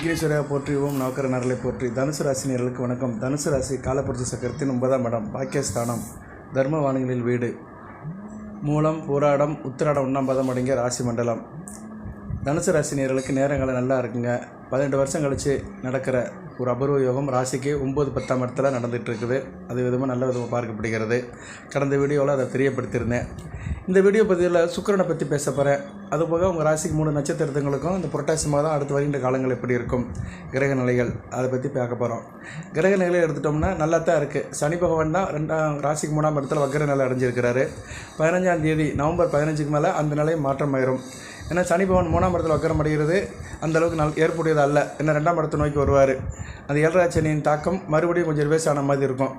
விக்னேஸ்வரையா போற்றி ஓம் நவக்கர நரலை போற்றி. தனுசு ராசினியர்களுக்கு வணக்கம். தனுசு ராசி காலப்புரட்சி சக்கரத்தின் ஒன்பதாம் இடம் பாக்கியஸ்தானம். தர்மவாணிகளில் வீடு. மூலம் போராடம் உத்திராடம் ஒன்றாம் பதம் அடங்கிய ராசி மண்டலம். தனுசு ராசினியர்களுக்கு நேரங்களை நல்லா இருக்குங்க. பதினெட்டு வருஷம் கழித்து நடக்கிற ஒரு அபூர்வ யோகம் ராசிக்கு ஒம்பது பத்தாம் இடத்துல நடந்துகிட்ருக்குது. இருக்குது அது விதமாக நல்ல விதமாக பார்க்கப்படுகிறது. கடந்த வீடியோவில் அதை தெரியப்படுத்தியிருந்தேன். இந்த வீடியோ பதிவில் சுக்கிரனை பற்றி பேச போகிறேன் அதுபோக உங்கள் ராசிக்கு மூணு நட்சத்திரத்துங்களுக்கும் இந்த புரட்டாசி மாதம் அடுத்து வருகின்ற காலங்கள் எப்படி இருக்கும்? கிரக நிலைகள் அதை பற்றி பார்க்க போகிறோம் கிரக நிலையை எடுத்துட்டோம்னா நல்லா தான் இருக்குது சனி பகவான் தான் ரெண்டாம் ராசிக்கு மூணாம் இடத்துல வக்கர நிலை அடைஞ்சிருக்கிறாரு. பதினஞ்சாம் தேதி நவம்பர் பதினஞ்சுக்கு மேலே அந்த நிலை மாற்றம் ஆயிரும் ஏன்னா சனி பகவான் மூணாம் இடத்துல வக்கரம் அடைகிறது. அந்த அளவுக்கு நல் ஏற்புடையது அல்ல. ஏன்னா ரெண்டாம் இடத்தை நோக்கி வருவார். அந்த ஏழராச்சனியின் தாக்கம் மறுபடியும் கொஞ்சம் ரிவேஸ் ஆன மாதிரி இருக்கும்.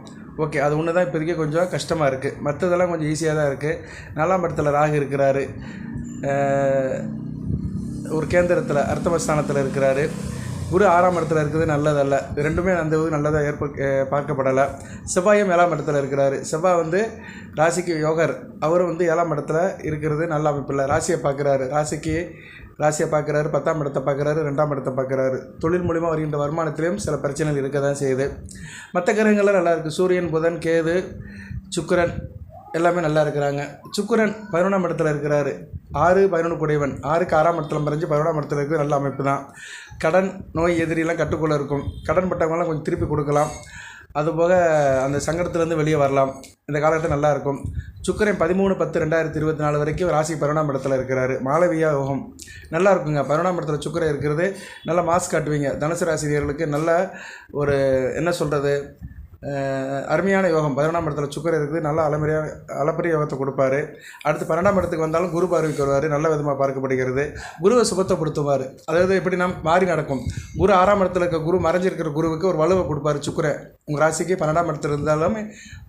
ஓகே அது ஒன்று தான் இப்போதைக்கு கொஞ்சம் கஷ்டமாக இருக்குது மற்றதெல்லாம் கொஞ்சம் ஈஸியாக தான் இருக்குது நாலாம் இடத்துல ராகு இருக்கிறாரு. ஒரு கேந்திரத்தில் அர்த்தமஸ்தானத்தில் இருக்கிறாரு. குரு ஆறாம் இடத்துல இருக்கிறது நல்லதல்ல. ரெண்டுமே அந்த நல்லதாக ஏற்ப பார்க்கப்படலை. செவ்வாயும் ஏழாம் இடத்துல இருக்கிறாரு. செவ்வாய் வந்து ராசிக்கு யோகர். அவரும் வந்து ஏழாம் இடத்துல இருக்கிறது நல்ல அமைப்பு இல்லை. ராசியை பார்க்குறாரு. ராசிக்கு ராசியை பார்க்குறாரு. பத்தாம் இடத்தை பார்க்குறாரு. ரெண்டாம் இடத்தை பார்க்குறாரு. தொழில் மூலிமா வருகின்ற வருமானத்திலையும் சில பிரச்சனைகள் இருக்க தான் செய்யுது. மற்ற கிரகங்கள்லாம் நல்லா இருக்குது சூரியன் புதன் கேது சுக்கரன். எல்லாமே நல்லா இருக்கிறாங்க. சுக்கரன் பதினொன்றாம் இடத்துல இருக்கிறாரு. ஆறு பதினொன்று குடைவன். ஆறுக்கு ஆறாம் இடத்துல மறைஞ்சு பதினொன்றாம் இடத்துல இருக்கிறது நல்ல அமைப்பு தான். கடன் நோய் எதிரிலாம் கட்டுக்குள்ளே இருக்கும். கடன் பட்டவங்களாம் கொஞ்சம் திருப்பி கொடுக்கலாம். அதுபோக அந்த சங்கடத்துலேருந்து வெளியே வரலாம். இந்த காலகட்டம் நல்லாயிருக்கும் சுக்கரன் பதிமூணு பத்து ரெண்டாயிரத்தி இருபத்தி நாலு வரைக்கும் ராசி பதினொன்றாம் இடத்துல இருக்கிறாரு. மாலவியா யோகம். நல்லா இருக்குங்க. பதினொன்றாம் இடத்துல சுக்கிரன் இருக்கிறது. நல்லா மாஸ்க் காட்டுவீங்க. தனுசு ராசினியர்களுக்கு நல்ல ஒரு என்ன சொல்கிறது அருமையான யோகம். பதினொன்றாம் இடத்துல சுக்கர் இருக்குது. நல்ல அலமரியாக அளப்பரிய யோகத்தை கொடுப்பாரு. அடுத்து பன்னெண்டாம் இடத்துக்கு வந்தாலும் குரு பார்வைக்கு வருவார். நல்ல விதமாக பார்க்கப்படுகிறது. குருவை சுபத்தப்படுத்துவார் அதாவது எப்படி நாம் மாறி நடக்கும். குரு ஆறாம் இடத்துல இருக்க குரு மறைஞ்சிருக்கிற குருவுக்கு ஒரு வலுவை கொடுப்பாரு சுக்கரை உங்கள் ராசிக்கு பன்னெண்டாம் இடத்துல இருந்தாலும்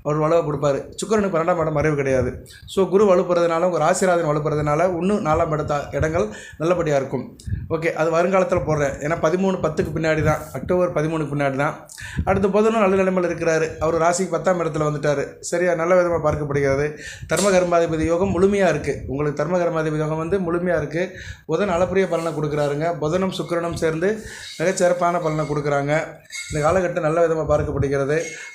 அவர் வலுவை கொடுப்பாரு. சுக்கரனுக்கு பன்னெண்டாம் இடம் மறைவு கிடையாது. ஸோ குரு வலுப்புறதுனால உங்கள் ராசிராதன் வலுப்புறதுனால இன்னும் நாலாம் இடத்த இடங்கள் நல்லபடியாக இருக்கும். ஓகே அது வருங்காலத்தில் போடுறேன். ஏன்னா பதிமூணு பத்துக்கு பின்னாடி தான் அக்டோபர் பதிமூணுக்கு பின்னாடி தான் அடுத்த புதனும் நல்ல நிலைமையில் இருக்கிறாரு. அவர் ராசிக்கு பத்தாம் இடத்துல வந்துட்டார். சரியா? நல்ல விதமாக பார்க்கப்படுகிறது. தர்மகர்மாதிபதி யோகம் முழுமையாக இருக்குது உங்களுக்கு தர்மகர்மாதிபதி யோகம் வந்து முழுமையாக இருக்குது புதன் அளப்பரிய பலனை கொடுக்குறாருங்க. புதனும் சுக்கிரனும் சேர்ந்து மிகச்சிறப்பான பலனை கொடுக்குறாங்க. இந்த காலகட்டம் நல்ல விதமாக பார்க்கப்படுகிறது.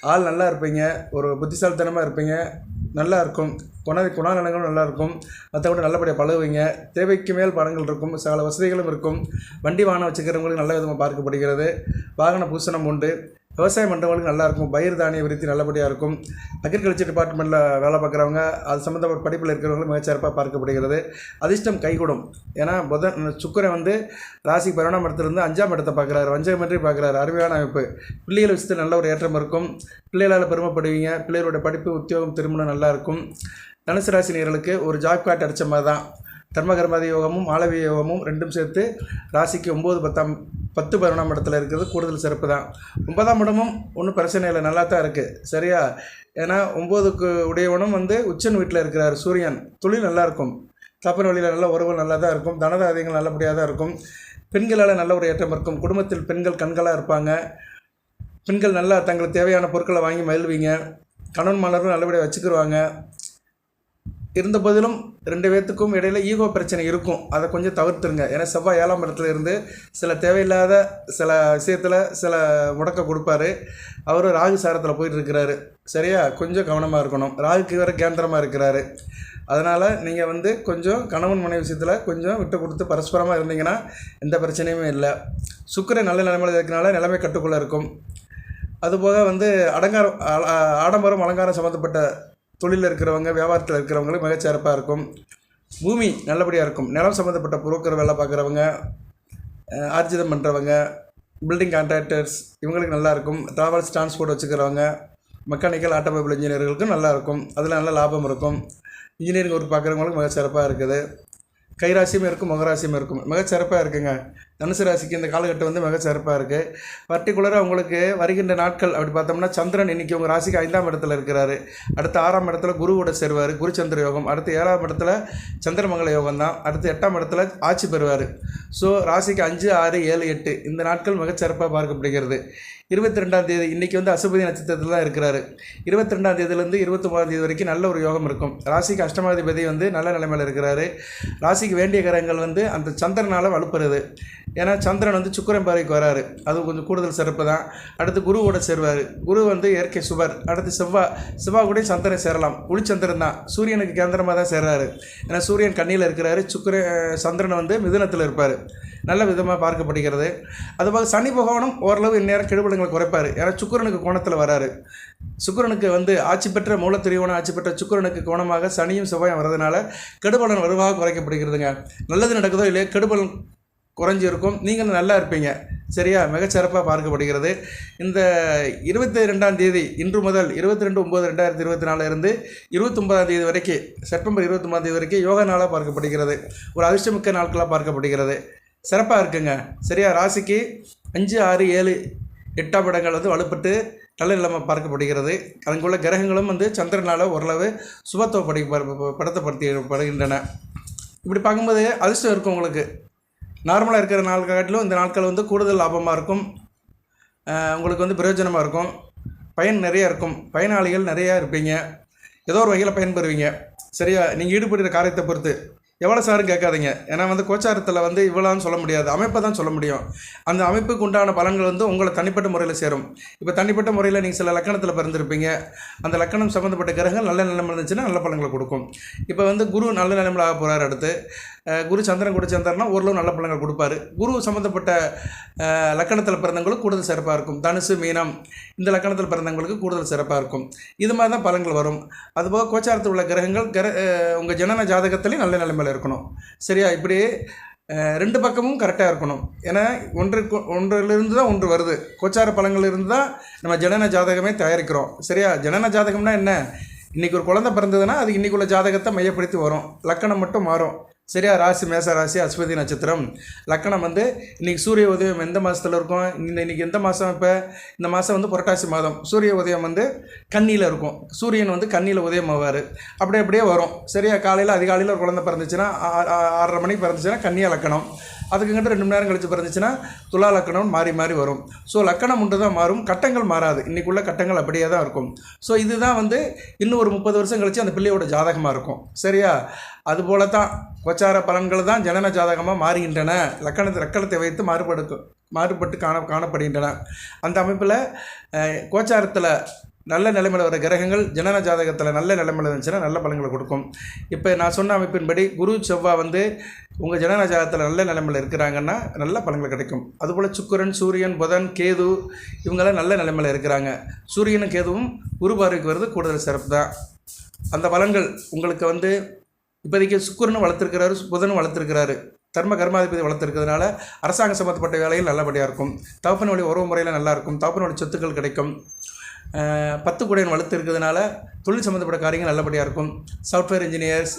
ஆள் நல்லா இருப்பீங்க. ஒரு புத்திசாலித்தனமாக இருப்பீங்க. நல்லா இருக்கும். குண குணநலங்களும் நல்லா இருக்கும். மற்றபடி நல்லபடியாக பழகுவீங்க. தேவைக்கு மேல் படங்கள் இருக்கும். சில வசதிகளும் இருக்கும். வண்டி வாகனம் வச்சுக்கிறவங்களுக்கு நல்ல விதமாக பார்க்கப்படுகிறது. வாகன பூசணம் உண்டு. விவசாயம் பண்ணுறவங்களுக்கு நல்லா இருக்கும் பயிர் தானிய விருத்தி நல்லபடியாக இருக்கும். அக்ரிகல்ச்சர் டிபார்ட்மெண்ட்டில் வேலை பார்க்குறவங்க அது சம்மந்தப்பட்ட படிப்பில் இருக்கிறவங்களும் மிகச்சிறப்பாக பார்க்கப்படுகிறது. அதிர்ஷ்டம் கைகூடும். ஏன்னா புதன் சுக்கரை வந்து ராசி பதினொன்றாம் இடத்துலேருந்து அஞ்சாம் இடத்தை பார்க்குறாரு. வஞ்சகமின்றி பார்க்குறாரு. அருமையான அமைப்பு. பிள்ளைகள் விஷயத்தில் நல்ல ஒரு ஏற்றம் இருக்கும். பிள்ளைகளால் பெருமைப்படுவீங்க. பிள்ளைகளோட படிப்பு உத்தியோகம் திருமணம் நல்லா இருக்கும். தனுசு ராசி ஒரு ஜாப் கார்டு அடித்த மாதிரி தான் தர்மகர்மாதி யோகமும் மாளவிய யோகமும் ரெண்டும் சேர்த்து ராசிக்கு ஒம்பது பத்தாம் பத்து பதினொன்றாம் இடத்துல இருக்கிறது கூடுதல் சிறப்பு தான். ஒன்பதாம் இடமும் ஒன்றும் பிரச்சனை இல்லை நல்லா தான் இருக்குது சரியா? ஏன்னா ஒம்போதுக்கு உடையவனும் வந்து உச்சன் வீட்டில் இருக்கிறார் சூரியன். தொழில் நல்லாயிருக்கும் தப்பன் வழியில் நல்ல உறவு நல்லா தான் இருக்கும். தனதாதியங்கள் நல்லபடியாக தான் இருக்கும். பெண்களால் நல்ல ஒரு ஏற்றம் இருக்கும். குடும்பத்தில் பெண்கள் கண்களாக இருப்பாங்க. பெண்கள் நல்லா தங்களுக்கு தேவையான பொருட்களை வாங்கி மகிழ்வீங்க. கணவன் மலரும் நல்லபடியாக வச்சுக்கிருவாங்க. இருந்த போதிலும் ரெண்டு பேர்த்துக்கும் இடையில ஈகோ பிரச்சனை இருக்கும். அதை கொஞ்சம் தவிர்த்துருங்க. ஏன்னா செவ்வாய் ஏழாம் இடத்துல இருந்து சில தேவையில்லாத சில விஷயத்தில் சில முடக்க கொடுப்பாரு. அவரும் ராகு சாரத்தில் போயிட்டு இருக்கிறாரு. சரியா? கொஞ்சம் கவனமாக இருக்கணும். ராகுக்கு வேறு கேந்திரமாக இருக்கிறாரு. அதனால் நீங்கள் வந்து கொஞ்சம் கணவன் மனைவி விஷயத்தில் கொஞ்சம் விட்டு கொடுத்து பரஸ்பரமாக இருந்தீங்கன்னா எந்த பிரச்சனையுமே இல்லை. சுக்கிரன் நல்ல நிலைமையில் இருக்கிறனால நிலைமை கட்டுக்குள்ளே இருக்கும். அதுபோக வந்து அடங்காரம் ஆடம்பரம் அலங்காரம் சம்மந்தப்பட்ட தொழிலில் இருக்கிறவங்க வியாபாரத்தில் இருக்கிறவங்களுக்கு மிகச்சிறப்பாக இருக்கும். பூமி நல்லபடியாக இருக்கும். நிலம் சம்மந்தப்பட்ட புரோக்கர் வேலை பார்க்குறவங்க ஆர்ஜிதம் பண்ணுறவங்க பில்டிங் கான்ட்ராக்டர்ஸ் இவங்களுக்கு நல்லாயிருக்கும் ட்ராவல்ஸ் டிரான்ஸ்போர்ட் வச்சுக்கிறவங்க மெக்கானிக்கல் ஆட்டோமொபைல் இன்ஜினியர்களுக்கும் நல்லாயிருக்கும் அதில் நல்ல லாபம் இருக்கும். இன்ஜினியரிங் ஒர்க் பார்க்குறவங்களுக்கு மிக சிறப்பாக இருக்குது. கைராசியும் இருக்கும் முகராசியும் இருக்கும். மிக சிறப்பாக இருக்குங்க. தனுசு ராசிக்கு இந்த காலகட்டம் வந்து மிக சிறப்பாக இருக்குது பர்டிகுலராக உங்களுக்கு வருகின்ற நாட்கள் அப்படி பார்த்தோம்னா சந்திரன் இன்றைக்கி உங்கள் ராசிக்கு ஐந்தாம் இடத்துல இருக்கிறாரு. அடுத்து ஆறாம் இடத்துல குருவோட சேருவார் குருச்சந்திர யோகம். அடுத்து ஏழாம் இடத்துல சந்திரமங்கல யோகம் தான். அடுத்து எட்டாம் இடத்துல ஆட்சி பெறுவார். ஸோ ராசிக்கு அஞ்சு ஆறு ஏழு எட்டு இந்த நாட்கள் மிகச்சிறப்பாக பார்க்கப்படுகிறது. இருபத்தி ரெண்டாம் தேதி இன்றைக்கி வந்து அசுபதி நட்சத்திரத்தில் தான் இருக்கிறாரு. இருபத்தி ரெண்டாம் தேதியிலேருந்து இருபத்தொம்பதாம் தேதி வரைக்கும் நல்ல ஒரு யோகம் இருக்கும். ராசிக்கு அஷ்டமாதிபதி வந்து நல்ல நிலைமையில் இருக்கிறாரு. ராசிக்கு வேண்டிய கிரகங்கள் வந்து அந்த சந்திரனால் வலுப்புறது. ஏன்னா சந்திரன் வந்து சுக்கிரன் பாறைக்கு வராரு. அது கொஞ்சம் கூடுதல் சிறப்பு தான். அடுத்து குருவோட சேருவார். குரு வந்து இயற்கை சுபர். அடுத்து செவ்வாய் செவ்வாய் கூட சந்திரன் சேரலாம். உளிச்சந்திரன் தான். சூரியனுக்கு கேந்திரமாக தான் சேர்றாரு. ஏன்னா சூரியன் கண்ணியில் இருக்கிறாரு. சுக்கர சந்திரன் வந்து மிதுனத்தில் இருப்பார். நல்ல விதமாக பார்க்கப்படுகிறது. அதுபோக சனி பகவானும் ஓரளவு இந்நேரம் கெடுபலங்களை குறைப்பார். ஏன்னா சுக்கரனுக்கு கோணத்தில் வராரு. சுக்கிரனுக்கு வந்து ஆட்சி பெற்ற மூலத்திரியோன ஆட்சி பெற்ற சுக்கிரனுக்கு கோணமாக சனியும் செவ்வாயும் வர்றதுனால கெடுபலன் வருவாக குறைக்கப்படுகிறதுங்க. நல்லது நடக்குதோ இல்லையோ கெடுபலன் குறைஞ்சிருக்கும். நீங்கள் நல்லா இருப்பீங்க. சரியா? மிகச்சிறப்பாக பார்க்கப்படுகிறது. இந்த இருபத்தி ரெண்டாம் தேதி இன்று முதல் இருபத்தி ரெண்டு ஒம்பது ரெண்டாயிரத்தி இருபத்தி நாலுலேருந்து இருபத்தொம்பதாம் தேதி வரைக்கும் செப்டம்பர் இருபத்தொம்பதாம் தேதி வரைக்கும் யோகா நாளாக பார்க்கப்படுகிறது. ஒரு அதிர்ஷ்டமிக்க நாட்களாக பார்க்கப்படுகிறது. சிறப்பாக இருக்குங்க. சரியா? ராசிக்கு அஞ்சு ஆறு ஏழு எட்டாம் இடங்கள் வந்து வலுப்பட்டு நல்ல நிலைமை பார்க்கப்படுகிறது. அங்குள்ள கிரகங்களும் வந்து சந்திரனால் ஓரளவு சுபத்துவப்படி படுத்தப்படுத்தி படுகின்றன. இப்படி பார்க்கும்போது அதிர்ஷ்டம் இருக்கும் உங்களுக்கு. நார்மலாக இருக்கிற நாட்கள் காட்டிலும் இந்த நாட்கள் வந்து கூடுதல் லாபமாக இருக்கும். உங்களுக்கு வந்து பிரயோஜனமாக இருக்கும். பயன் நிறையா இருக்கும். பயனாளிகள் நிறையா இருப்பீங்க. ஏதோ ஒரு வகையில் பயன்பெறுவீங்க சரியா? நீங்கள் ஈடுபடுற காரியத்தை பொறுத்து. எவ்வளோ சாரும் கேட்காதீங்க. ஏன்னா வந்து கோச்சாரத்தில் வந்து இவ்வளோன்னு சொல்ல முடியாது. அமைப்பை தான் சொல்ல முடியும். அந்த அமைப்புக்கு உண்டான பலன்கள் வந்து உங்களை தனிப்பட்ட முறையில் சேரும். இப்போ தனிப்பட்ட முறையில் நீங்கள் சில லக்கணத்தில் பிறந்திருப்பீங்க. அந்த லக்கணம் சம்மந்தப்பட்ட கிரகங்கள் நல்ல நிலைமை இருந்துச்சுன்னா நல்ல பலன்களை கொடுக்கும். இப்போ வந்து குரு நல்ல நிலைமையில் ஆக போகிறார் அடுத்து. குரு சந்திரன் கூட சேர்ந்தார்னா ஓரளவு நல்ல பலன்கள் கொடுப்பாரு. குரு சம்மந்தப்பட்ட லக்கணத்தில் பிறந்தவங்களுக்கு கூடுதல் சிறப்பாக இருக்கும். தனுசு மீனம் இந்த லக்கணத்தில் பிறந்தவங்களுக்கு கூடுதல் சிறப்பாக இருக்கும். இது மாதிரி தான் பலன்கள் வரும். அதுபோக கோச்சாரத்தில் உள்ள கிரகங்கள் கிர உங்கள் ஜனன ஜாதகத்திலையும் நல்ல நிலைமையில் இருக்கணும். சரியா? இப்படி ரெண்டு பக்கமும் கரெக்டாக இருக்கணும். ஏன்னா ஒன்றுக்கு ஒன்றிலிருந்து தான் ஒன்று வருது. கோச்சார பலன்கள் இருந்து தான் நம்ம ஜனன ஜாதகமே தயாரிக்கிறோம். சரியா? ஜனன ஜாதகம்னா என்ன? இன்றைக்கி ஒரு குழந்தை பிறந்ததுன்னா அது இன்றைக்குள்ள ஜாதகத்தை மையப்படுத்தி வரும். லக்கணம் மட்டும் மாறும். சரியா? ராசி மேச ராசி அஸ்வதி நட்சத்திரம். லக்கணம் வந்து இன்றைக்கி சூரிய உதயம் எந்த மாதத்தில் இருக்கும்? இந்த இன்றைக்கி எந்த மாதம் இப்போ? இந்த மாதம் வந்து புரட்டாசி மாதம். சூரிய உதயம் வந்து கன்னியில் இருக்கும். சூரியன் வந்து கண்ணியில் உதயம் ஆவார். அப்படியே அப்படியே வரும். சரியா? காலையில் அதிகாலையில் ஒரு குழந்தை பிறந்துச்சுன்னா ஆறரை மணிக்கு பிறந்துச்சுன்னா கன்னியா லக்கணம். அதுக்குங்கிட்ட ரெண்டு மணி நேரம் கழிச்சு பிறந்துச்சுன்னா துலா லக்கணம் மாறி மாறி வரும். ஸோ லக்கணம் ஒன்று தான் மாறும் கட்டங்கள் மாறாது. இன்றைக்குள்ள கட்டங்கள் அப்படியே தான் இருக்கும். ஸோ இதுதான் வந்து இன்னும் ஒரு முப்பது வருஷம் கழிச்சு அந்த பிள்ளையோட ஜாதகமாக இருக்கும். சரியா? அதுபோல தான் கோச்சார பலன்கள் தான் ஜனன ஜாதகமாக மாறுகின்றன. லக்கணத்தை லக்கணத்தை வைத்து மாறுபடுக்கும் மாறுபட்டு காண காணப்படுகின்றன. அந்த அமைப்பில் கோச்சாரத்தில் நல்ல நிலைமையில் வர கிரகங்கள் ஜனன ஜாதகத்தில் நல்ல நிலைமையில் இருந்துச்சுன்னா நல்ல பலன்களை கொடுக்கும். இப்போ நான் சொன்ன அமைப்பின்படி குரு செவ்வாய் வந்து உங்கள் ஜனன ஜாதகத்தில் நல்ல நிலைமையில் இருக்கிறாங்கன்னா நல்ல பலன்கள் கிடைக்கும். அதுபோல் சுக்கரன் சூரியன் புதன் கேது இவங்கெல்லாம் நல்ல நிலைமையில் இருக்கிறாங்க. சூரியனும் கேதுவும் குரு பார்வைக்கு வருது கூடுதல் சிறப்பு தான். அந்த பலன்கள் உங்களுக்கு வந்து இப்போதைக்கு சுக்கரனும் வளர்த்துருக்கிறாரு புதனும் வளர்த்துருக்கிறாரு. தர்ம கர்மாதிபதி வளர்த்துருக்கிறதுனால அரசாங்க சம்மந்தப்பட்ட வேலையில் நல்லபடியாக இருக்கும். தகப்பன் வழி உறவு முறையில் நல்லா இருக்கும். தகப்பன் வழி சொத்துக்கள் கிடைக்கும். பத்து குடையன் வளர்த்து இருக்கிறதுனால தொழில் சம்மந்தப்பட்ட காரியங்கள் நல்லபடியாக இருக்கும். சாஃப்ட்வேர் இன்ஜினியர்ஸ்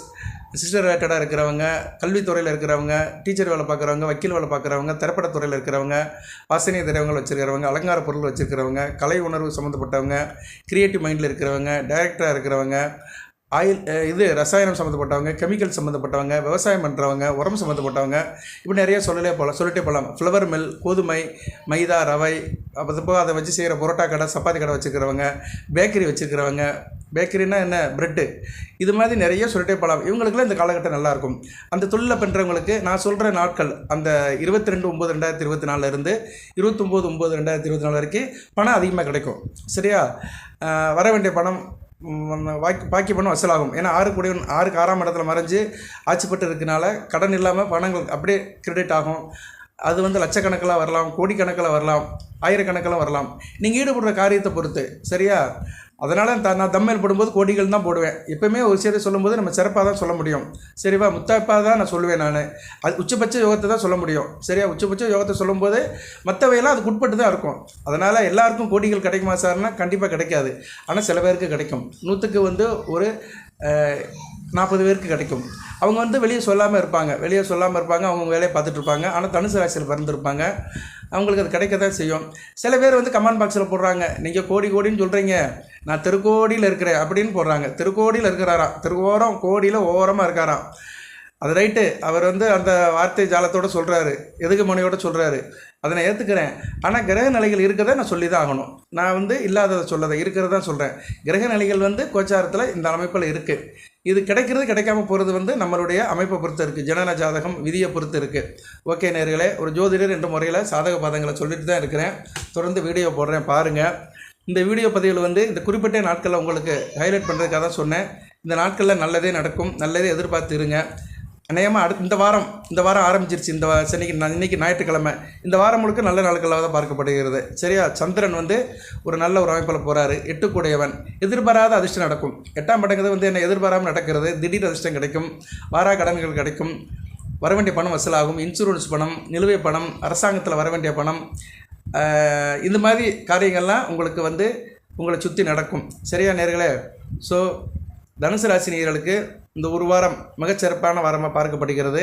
சிஸ்டர் ரிலேட்டடாக இருக்கிறவங்க கல்வித்துறையில் இருக்கிறவங்க டீச்சர் வேலை பார்க்குறவங்க வக்கீல் வேலை பார்க்குறவங்க திரைப்படத்துறையில் இருக்கிறவங்க வாசனை திரைவங்கள் வச்சுருக்கிறவங்க அலங்கார பொருள் வச்சுருக்கிறவங்க கலை உணர்வு சம்மந்தப்பட்டவங்க கிரியேட்டிவ் மைண்டில் இருக்கிறவங்க டைரக்டராக இருக்கிறவங்க ஆயில் இது ரசாயனம் சம்மந்தப்பட்டவங்க கெமிக்கல் சம்மந்தப்பட்டவங்க விவசாயம் பண்ணுறவங்க உரம் சம்மந்தப்பட்டவங்க இப்படி நிறைய சொல்லலே போகலாம் சொல்லிட்டே போகலாம் ஃப்ளவர் மில் கோதுமை மைதா ரவை அப்போ போக அதை வச்சு செய்கிற பரோட்டா கடை சப்பாத்தி கடை வச்சுருக்கிறவங்க பேக்கரி வச்சுருக்கிறவங்க பேக்கரினா என்ன? ப்ரெட்டு இது மாதிரி நிறைய சொல்லிட்டே போகலாம் இவங்களுக்குலாம் இந்த காலகட்டம் நல்லாயிருக்கும் அந்த தொழிலில் பண்ணுறவங்களுக்கு நான் சொல்கிற நாட்கள் அந்த இருபத்தி ரெண்டு ஒம்பது ரெண்டாயிரத்தி இருபத்தி நாலுலேருந்து இருபத்தொம்போது ஒம்பது ரெண்டாயிரத்தி இருபத்தி நாலு வரைக்கும் பணம் அதிகமாக கிடைக்கும். சரியா? வர வேண்டிய பணம் வாக்கி பாக்கி பணம் வசூலாகும். ஏன்னா ஆறு கோடி ஆறுக்கு ஆறாம் இடத்துல மறைஞ்சு ஆட்சிப்பட்டு இருக்கனால கடன் இல்லாமல் பணங்கள் அப்படியே கிரெடிட் ஆகும். அது வந்து லட்சக்கணக்கில் வரலாம் கோடிக்கணக்கில் வரலாம் ஆயிரக்கணக்கில் வரலாம். நீங்கள் ஈடுபடுற காரியத்தை பொறுத்து சரியா? அதனால் த நான் தம்மையில் போடும்போது கோடிகள் தான் போடுவேன். எப்பவுமே ஒரு சரி சொல்லும்போது நம்ம சிறப்பாக தான் சொல்ல முடியும். சரிவா முத்தாப்பாக தான் நான் சொல்லுவேன் நான். அது உச்சபட்ச யோகத்தை தான் சொல்ல முடியும். சரியா உச்சபட்ச யோகத்தை சொல்லும்போது மற்றவையெல்லாம் அதுக்கு உட்பட்டு தான் இருக்கும். அதனால் எல்லாருக்கும் கோடிகள் கிடைக்குமா சார்னா கண்டிப்பாக கிடைக்காது. ஆனால் சில பேருக்கு கிடைக்கும். நூற்றுக்கு வந்து ஒரு நாற்பது பேருக்கு கிடைக்கும். அவங்க வந்து வெளியே சொல்லாமல் இருப்பாங்க. வெளியே சொல்லாமல் இருப்பாங்க அவங்க வேலையை பார்த்துட்ருப்பாங்க ஆனால் தனுசு ராசியில் பிறந்திருப்பாங்க. அவங்களுக்கு அது கிடைக்க தான் செய்யும். சில பேர் வந்து கமெண்ட் பாக்ஸில் போடுறாங்க. நீங்கள் கோடி கோடின்னு சொல்கிறீங்க நான் திருக்கோடியில் இருக்கிறேன் அப்படின்னு போடுறாங்க. திருக்கோடியில் இருக்கிறாராம். திருவோரம் கோடியில் ஓரமாக இருக்காராம். அது ரைட்டு. அவர் வந்து அந்த வார்த்தை ஜாலத்தோட சொல்கிறாரு எதுக்கு மனையோட சொல்கிறாரு அதை நான் ஏற்றுக்கிறேன் ஆனால் கிரக நிலைகள் இருக்கிறத நான் சொல்லி தான் ஆகணும். நான் வந்து இல்லாததை சொல்லதை இருக்கிறதான் சொல்கிறேன் கிரக நிலைகள் வந்து கோச்சாரத்தில் இந்த அமைப்பில் இருக்குது இது கிடைக்கிறது கிடைக்காம போகிறது வந்து நம்மளுடைய அமைப்பை பொறுத்து இருக்குது ஜனன ஜாதகம் விதியை பொறுத்து இருக்குது ஓகே நேர்களே ஒரு ஜோதிடர் என்ற முறையில் சாதக பாதங்களை சொல்லிட்டு தான் இருக்கிறேன். தொடர்ந்து வீடியோ போடுறேன் பாருங்கள் இந்த வீடியோ பதிவில் வந்து இந்த குறிப்பிட்ட நாட்களில் உங்களுக்கு ஹைலைட் பண்ணுறதுக்காக தான் சொன்னேன். இந்த நாட்களில் நல்லதே நடக்கும். நல்லதே எதிர்பார்த்து இருங்க. அநேகமாக அடுத்த இந்த வாரம் இந்த வாரம் ஆரம்பிச்சிருச்சு. இந்த சென்னைக்கு நான் இன்னைக்கு ஞாயிற்றுக்கிழமை. இந்த வாரம் முழுக்க நல்ல நாட்களாக தான் பார்க்கப்படுகிறது. சரியா? சந்திரன் வந்து ஒரு நல்ல ஒரு அமைப்பில் போகிறாரு எட்டுக்குடையவன். எதிர்பாராத அதிர்ஷ்டம் நடக்கும். எட்டாம் படங்கிறது வந்து என்ன எதிர்பாராமல் நடக்கிறது. திடீர் அதிர்ஷ்டம் கிடைக்கும். வாரா கடன்கள் கிடைக்கும். வர வேண்டிய பணம் வசூலாகும். இன்சூரன்ஸ் பணம் நிலுவை பணம் அரசாங்கத்தில் வர வேண்டிய பணம். இந்த மாதிரி காரியங்கள்லாம் உங்களுக்கு வந்து உங்களை சுற்றி நடக்கும். சரியா நேர்களே? ஸோ தனுசு ராசி நேர்களுக்கு இந்த ஒரு வாரம் மிகச்சிறப்பான வாரமாக பார்க்கப்படுகிறது.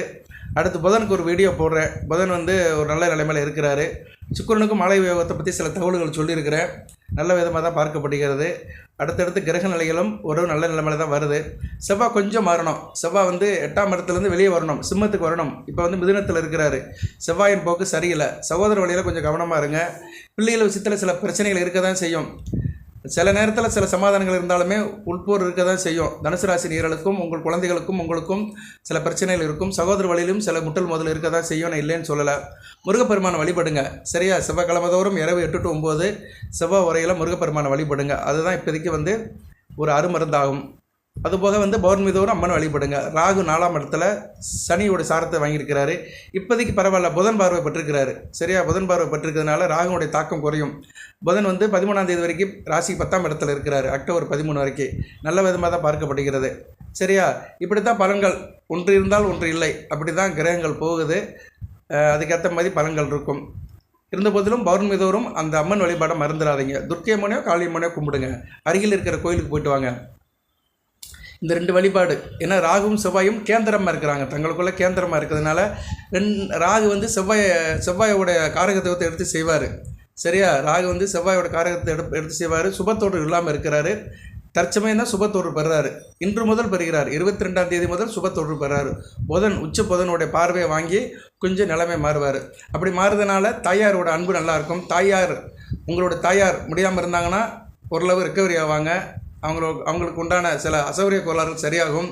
அடுத்து புதனுக்கு ஒரு வீடியோ போடுறேன். புதன் வந்து ஒரு நல்ல நிலைமையில் இருக்கிறாரு. சுக்கிரனுக்கும் மலை யோகத்தை பற்றி சில தகவல்கள் சொல்லியிருக்கிறேன். நல்ல விதமாக தான் பார்க்கப்படுகிறது. அடுத்தடுத்து கிரக நிலைகளும் ஒரு நல்ல நிலைமையில தான் வருது. செவ்வாய் கொஞ்சம் மாறணும். செவ்வாய் வந்து எட்டாம் இடத்துலேருந்து வெளியே வரணும். சிம்மத்துக்கு வரணும். இப்போ வந்து மிதுனத்தில் இருக்கிறாரு. செவ்வாயின் போக்கு சரியில்லை. சகோதர வழியில் கொஞ்சம் கவனமாக இருங்க. பிள்ளைகள் விஷயத்தில் சில பிரச்சனைகள் இருக்க தான் செய்யும். சில நேரத்தில் சில சமாதானங்கள் இருந்தாலுமே உள்போர் இருக்க தான் செய்யும். தனுசு ராசி நேயர்களுக்கும் உங்கள் குழந்தைகளுக்கும் உங்களுக்கும் சில பிரச்சனைகள் இருக்கும். சகோதர வழியிலும் சில முட்டல் முதல் இருக்க தான் செய்யும் நான் இல்லைன்னு சொல்லலை. முருகப்பெருமானை வழிபடுங்க. சரியா? செவ்வாய்க்கிழமை தோறும் இரவு எட்டு டு ஒம்பது செவ்வாய் உரையில் முருகப்பெருமானை வழிபடுங்க. அதுதான் இப்போதைக்கு வந்து ஒரு அருமருந்தாகும். அதுபோக வந்து பௌர்ணமி தோறும் அம்மன் வழிபடுங்க. ராகு நாலாம் இடத்துல சனியோட சாரத்தை வாங்கியிருக்கிறாரு. இப்போதைக்கு பரவாயில்ல புதன் பார்வை பெற்றிருக்கிறாரு. சரியா? புதன் பார்வை பெற்றிருக்கிறதுனால ராகுனுடைய தாக்கம் குறையும். புதன் வந்து பதிமூணாம் தேதி வரைக்கும் ராசி பத்தாம் இடத்துல இருக்கிறாரு. அக்டோபர் பதிமூணு வரைக்கும். நல்ல விதமாக தான் பார்க்கப்படுகிறது. சரியா? இப்படி தான் பலன்கள் ஒன்று இருந்தால் ஒன்று இல்லை. அப்படி தான் கிரகங்கள் போகுது. அதுக்கேற்ற மாதிரி பலன்கள் இருக்கும். இருந்த போதிலும் பௌர்ணமி தோறும் அந்த அம்மன் வழிபாடை மறந்துடாதீங்க. துர்க்கை அம்மனையோ காளியம்மனையோ கும்பிடுங்க. அருகில் இருக்கிற கோயிலுக்கு போயிட்டு வாங்க. இந்த ரெண்டு வழிபாடு. ஏன்னா ராகுவும் செவ்வாயும் கேந்திரமாக இருக்கிறாங்க. தங்களுக்குள்ளே கேந்திரமாக இருக்கிறதுனால ரெண் ராகு வந்து செவ்வாய் செவ்வாயோட காரகத்துவத்தை எடுத்து செய்வார். சரியா? ராகு வந்து செவ்வாயோட காரகத்தை எடுத்து எடுத்து செய்வார். சுபத்தோடு இல்லாமல் இருக்கிறாரு. தற்சமயம் தான் சுபத்தோடு பெறுறாரு. இன்று முதல் பெறுகிறார். இருபத்தி ரெண்டாம் தேதி முதல் சுபத்தோடு பெறாரு. புதன் உச்ச புதனுடைய பார்வையை வாங்கி கொஞ்சம் நிலைமை மாறுவார். அப்படி மாறுறதுனால தாயாரோட அன்பு நல்லாயிருக்கும் தாயார் உங்களோட தாயார் முடியாமல் இருந்தாங்கன்னா ஓரளவு ரெக்கவரி ஆவாங்க. அவங்களோ அவங்களுக்கு உண்டான சில அசௌகரிய கோளாறுகள் சரியாகும்.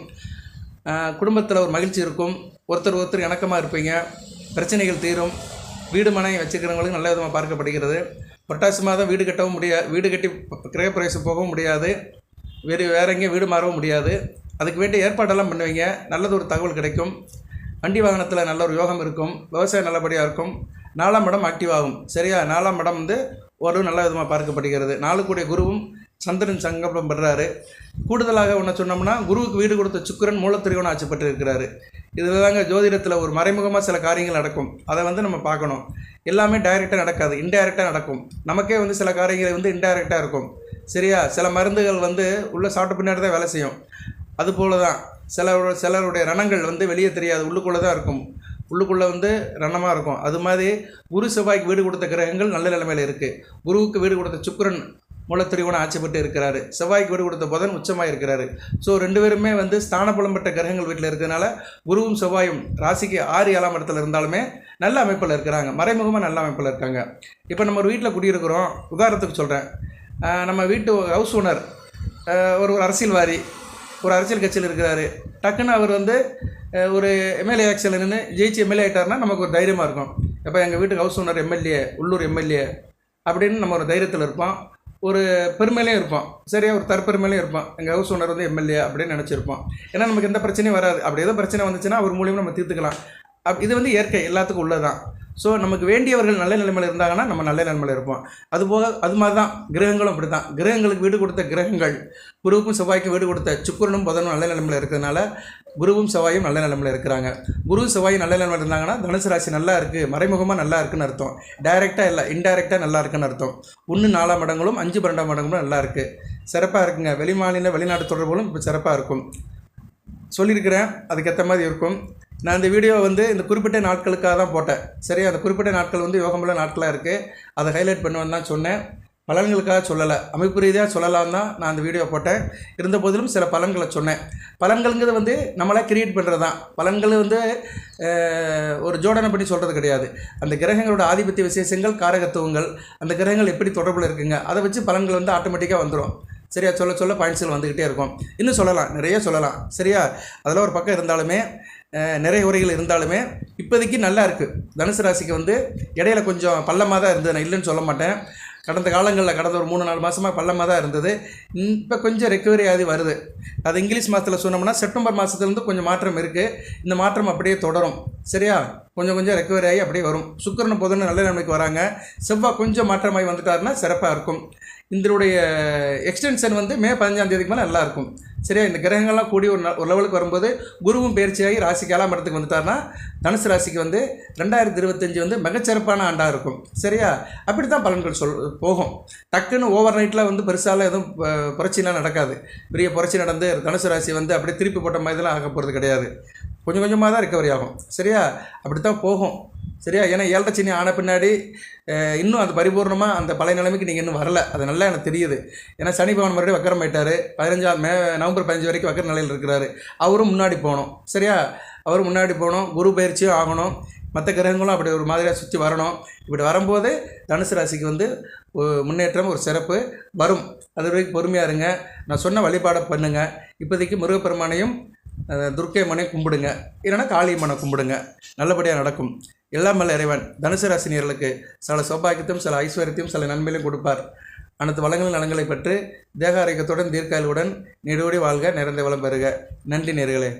குடும்பத்தில் ஒரு மகிழ்ச்சி இருக்கும். ஒருத்தர் ஒருத்தர் இணக்கமாக இருப்பீங்க. பிரச்சனைகள் தீரும். வீடு மனை வச்சுக்கிறவங்களுக்கு நல்ல விதமாக பார்க்கப்படுகிறது. புரட்டாசி மாதம் வீடு கட்டவும் முடியாது வீடு கட்டி கிரகப்பிரவேசம் போகவும் முடியாது. வேறு வேற எங்கேயும் வீடு மாறவும் முடியாது. அதுக்கு வேண்டிய ஏற்பாடெல்லாம் பண்ணுவீங்க. நல்லது ஒரு தகவல் கிடைக்கும். வண்டி வாகனத்தில் நல்ல ஒரு யோகம் இருக்கும். விவசாயம் நல்லபடியாக இருக்கும். நாலாம் இடம் ஆக்டிவ் ஆகும். சரியா? நாலாம் இடம் வந்து ஒரு நல்ல விதமாக பார்க்கப்படுகிறது. நாளுக்குடைய குருவும் சந்திரன் சங்கப்பம் பெறாரு. கூடுதலாக ஒன்று சொன்னோம்னா குருவுக்கு வீடு கொடுத்த சுக்கிரன் மூலத்திரிகோணம் ஆட்சி பெற்று இருக்கிறாரு இதில் தாங்க ஜோதிடத்தில் ஒரு மறைமுகமாக சில காரியங்கள் நடக்கும். அதை வந்து நம்ம பார்க்கணும். எல்லாமே டைரெக்டாக நடக்காது. இன்டைரக்டாக நடக்கும். நமக்கே வந்து சில காரியங்கள் வந்து இன்டைரக்டாக இருக்கும். சரியா? சில மருந்துகள் வந்து உள்ளே சாப்பிட்ட பின்னாடி தான் வேலை செய்யும். அதுபோல தான் சிலரோட சிலருடைய ரணங்கள் வந்து வெளியே தெரியாது. உள்ளுக்குள்ளே தான் இருக்கும். உள்ளுக்குள்ளே வந்து ரணமாக இருக்கும். அது மாதிரி குரு செவ்வாய்க்கு வீடு கொடுத்த கிரகங்கள் நல்ல நிலைமையில் இருக்குது குருவுக்கு வீடு கொடுத்த சுக்கரன் மூலத்திரிகோணம் ஆட்சி பெற்று இருக்கிறாரு. செவ்வாய்க்கு வீடு கொடுத்த புதன் உச்சமாக இருக்கிறாரு. ஸோ ரெண்டு பேருமே வந்து ஸ்தானபலம் பெற்ற கிரகங்கள் வீட்டில் இருக்கிறதுனால குருவும் செவ்வாயும் ராசிக்கு ஆறு ஏழாம் இடத்துல இருந்தாலுமே நல்ல அமைப்பில் இருக்கிறாங்க. மறைமுகமாக நல்ல அமைப்பில் இருக்காங்க. இப்போ நம்ம ஒரு வீட்டில் குடியிருக்கிறோம். உதாரணத்துக்கு சொல்கிறேன் நம்ம வீட்டு ஹவுஸ் ஓனர் ஒரு ஒரு அரசியல்வாதி ஒரு அரசியல் கட்சியில் இருக்கிறாரு. டக்குன்னு அவர் வந்து ஒரு எம்எல்ஏ ஆக்சியில் நின்று ஜெயிச்சு எம்எல்ஏ ஆகிட்டார்னா நமக்கு ஒரு தைரியமாக இருக்கும். எப்போ எங்கள் வீட்டுக்கு ஹவுஸ் ஓனர் எம்எல்ஏ உள்ளூர் எம்எல்ஏ அப்படின்னு நம்ம ஒரு தைரியத்தில் இருப்போம். ஒரு பெருமையிலையும் இருப்போம். சரியா ஒரு தற்பெருமையிலையும் இருப்போம். எங்கள் ஹவுஸ் ஓனர் வந்து எம்எல்ஏ அப்படின்னு நினச்சிருப்போம். ஏன்னா நமக்கு எந்த பிரச்சனையும் வராது. அப்படி ஏதோ பிரச்சனை வந்துச்சுன்னா அவர் மூலியமாக நம்ம தீர்த்துக்கலாம். அப் இது வந்து இயற்கை எல்லாத்துக்கும் உள்ளதான் ஸோ நமக்கு வேண்டியவர்கள் நல்ல நிலைமையில் இருந்தாங்கன்னா நம்ம நல்ல நிலைமையில் இருப்போம். அதுபோக அது மாதிரி தான் கிரகங்களும் அப்படி தான் கிரகங்களுக்கு வீடு கொடுத்த கிரகங்கள் குருவுக்கும் செவ்வாய்க்கும் வீடு கொடுத்த சுக்கரனும் புதனும் நல்ல நிலைமையில் இருக்கிறதுனால குருவும் செவ்வாயும் நல்ல நிலைமையில் இருக்கிறாங்க. குரு செவ்வாயும் நல்ல நிலைமையில் இருந்தாங்கன்னா தனுசு ராசி நல்லா இருக்குது மறைமுகமாக நல்லா இருக்குன்னு அர்த்தம். டைரெக்டாக இல்லை இன்டைரக்டாக நல்லா இருக்குன்னு அர்த்தம். ஒன்று நாலாம் இடங்களும் அஞ்சு பன்னெண்டாம் இடங்களும் நல்லா இருக்குது சிறப்பாக இருக்குங்க. வெளிமாநில வெளிநாட்டு தொடர்புகளும் இப்போ சிறப்பாக இருக்கும். சொல்லியிருக்கிறேன். அதுக்கேற்ற மாதிரி இருக்கும். நான் இந்த வீடியோ வந்து இந்த குறிப்பிட்ட நாட்களுக்காக தான் போட்டேன். சரியா அந்த குறிப்பிட்ட நாட்கள் வந்து யோகமுள்ள நாட்களாக இருக்குது அதை ஹைலைட் பண்ணுவேன்னு தான் சொன்னேன். பலன்களுக்காக சொல்லலை. அமைப்பு ரீதியாக சொல்லலாம் தான் நான் அந்த வீடியோ போட்டேன். இருந்த போதிலும் சில பலன்களை சொன்னேன். பலன்கள்ங்கிறது வந்து நம்மளாக கிரியேட் பண்ணுறது தான் பலன்கள் வந்து ஒரு ஜோடனை பண்ணி சொல்கிறது கிடையாது. அந்த கிரகங்களோட ஆதிபத்திய விசேஷங்கள் காரகத்துவங்கள் அந்த கிரகங்கள் எப்படி தொடர்பில் இருக்குங்க அதை வச்சு பலன்கள் வந்து ஆட்டோமேட்டிக்காக வந்துடும் சரியா சொல்ல சொல்ல பாயிண்ட்ஸ்கள் வந்துக்கிட்டே இருக்கும். இன்னும் சொல்லலாம் நிறைய சொல்லலாம். சரியா? அதெல்லாம் ஒரு பக்கம் இருந்தாலுமே நிறைய உரைகள் இருந்தாலுமே இப்போதைக்கு நல்லா இருக்குது தனுசு ராசிக்கு வந்து இடையில கொஞ்சம் பள்ளமாக தான் இருந்தது. நான் இல்லைன்னு சொல்ல மாட்டேன். கடந்த காலங்களில் கடந்த ஒரு மூணு நாலு மாதமாக பள்ளமாக தான் இருந்தது. இப்போ கொஞ்சம் ரெக்கவரி ஆகி வருது. அது இங்கிலீஷ் மாதத்தில் சொன்னோம்னா செப்டம்பர் மாதத்துலேருந்து கொஞ்சம் மாற்றம் இருக்குது இந்த மாற்றம் அப்படியே தொடரும். சரியா? கொஞ்சம் கொஞ்சம் ரெக்கவரி ஆகி அப்படியே வரும். சுக்கரன் புதன் நல்ல நிலைமைக்கு வராங்க. செவ்வாய் கொஞ்சம் மாற்றமாகி வந்துட்டாருன்னா சிறப்பாக இருக்கும். இதனுடைய எக்ஸ்டென்ஷன் வந்து மே பதினஞ்சாம் தேதிக்கு மேலே நல்லா இருக்கும் சரியா? இந்த கிரகங்கள்லாம் கூடி ஒரு ஒரு லெவலுக்கு வரும்போது குருவும் பயிற்சியாகி ராசிக்கு ஏழாம் இடத்துக்கு வந்துட்டாருன்னா தனுசு ராசிக்கு வந்து ரெண்டாயிரத்தி இருபத்தஞ்சி வந்து மிகச்சிறப்பான ஆண்டாக இருக்கும். சரியா? அப்படி தான் பலன்கள் சொல் போகும். டக்குன்னு ஓவர் நைட்டில் வந்து பெருசால எதுவும் புரட்சிலாம் நடக்காது. பெரிய புரட்சி நடந்து தனுசு ராசி வந்து அப்படியே திருப்பி போட்ட மாதிரிலாம் ஆக போகிறது கிடையாது. கொஞ்சம் கொஞ்சமாக தான் ரிக்கவரி ஆகும். சரியா? அப்படி தான் போகும். சரியா? ஏன்னா ஏழரை சனி ஆன பின்னாடி இன்னும் அது பரிபூர்ணமாக அந்த பழைய நிலைமைக்கு நீங்கள் இன்னும் வரல. அது நல்லா எனக்கு தெரியுது. ஏன்னா சனி பவன் மறுபடியும் வக்கரம் ஆயிட்டார். பதினஞ்சாம் மே நவம்பர் பதினஞ்சு வரைக்கும் வக்கர நிலையில் இருக்கிறாரு. அவரும் முன்னாடி போகணும். சரியா? அவரும் முன்னாடி போகணும். குரு பயிற்சியும் ஆகணும். மற்ற கிரகங்களும் அப்படி ஒரு மாதிரியாக சுற்றி வரணும். இப்படி வரும்போது தனுசு ராசிக்கு வந்து முன்னேற்றம் ஒரு சிறப்பு வரும். அது வரைக்கும் பொறுமையாக இருங்க. நான் சொன்ன வழிபாடை பண்ணுங்கள் இப்போதைக்கு முருகப்பெருமானையும் துர்க்கை அம்மனையும் கும்பிடுங்க. இல்லைன்னா காளியம்மனை கும்பிடுங்க. நல்லபடியாக நடக்கும். எல்லாம் வல்ல இறைவன். தனுசு ராசினியர்களுக்கு சில சௌபாகியத்தையும் சில ஐஸ்வர்யத்தையும் சில நன்மையிலும் கொடுப்பார். அனைத்து வளங்களின் நலங்களை பெற்று தேக ஆரோக்கியத்துடன் தீர்க்காயுடன் நெடுவடி வாழ்க நிறைந்த வளம் பெறுக. நன்றி நேர்களே.